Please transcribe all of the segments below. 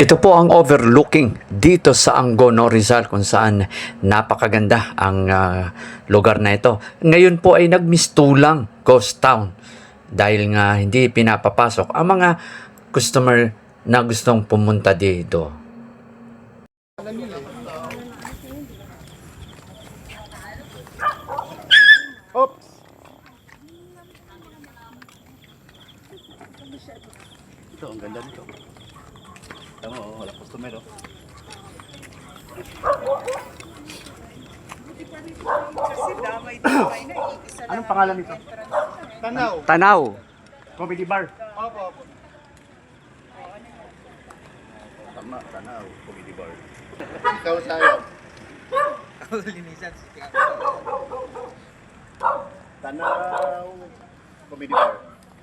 Ito po ang overlooking dito sa Angono Rizal kung saan napakaganda ang ah, lugar na ito. Ngayon po ay nagmistulang ghost town dahil nga hindi pinapapasok ang mga customer na gustong pumunta dito. Oops! Ito, ang ganda nito. Tama, oh, wala customer, oh. Kasi damay-damay na iisa lang. Anong pangalan nito? Tanaw. Tanaw. Comedy bar. Opo, opo. Tama, Tanaw. Comedy bar. Ikaw tayo. Tanaw. Comedy bar.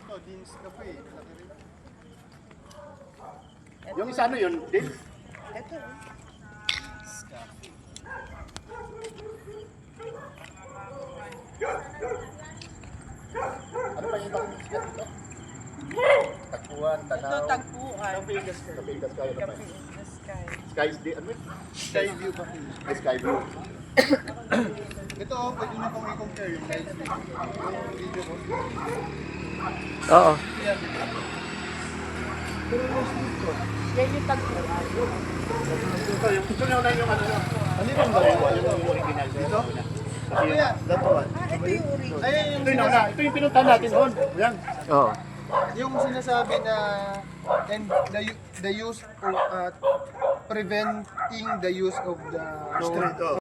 Ito, Dean's Cafe. Yung isa ano yun? Dean's? Ito. Ano pa yung ibang sikat dito? Takbuhan, Ito Tanaw. tagpuan. Cafe Gas Cafe Gas Cafe. Ano pa Cafe yun? in the sky. Ano yun? Sky View. Ay, Sky View. Ito, oh, pwede na pong i-compare yung stream. Yung video ko. Oo. Yan yung tagpuan. Ah, ah, ito yung ito yung yung ano. Ano yung ba yung original dito? Ano yan? Datuan. Ito yung original. Ito yung na. Ito yung pinunta natin doon. Yan. Oo. Yung sinasabi na and the the use of uh, preventing the use of the street. Oh.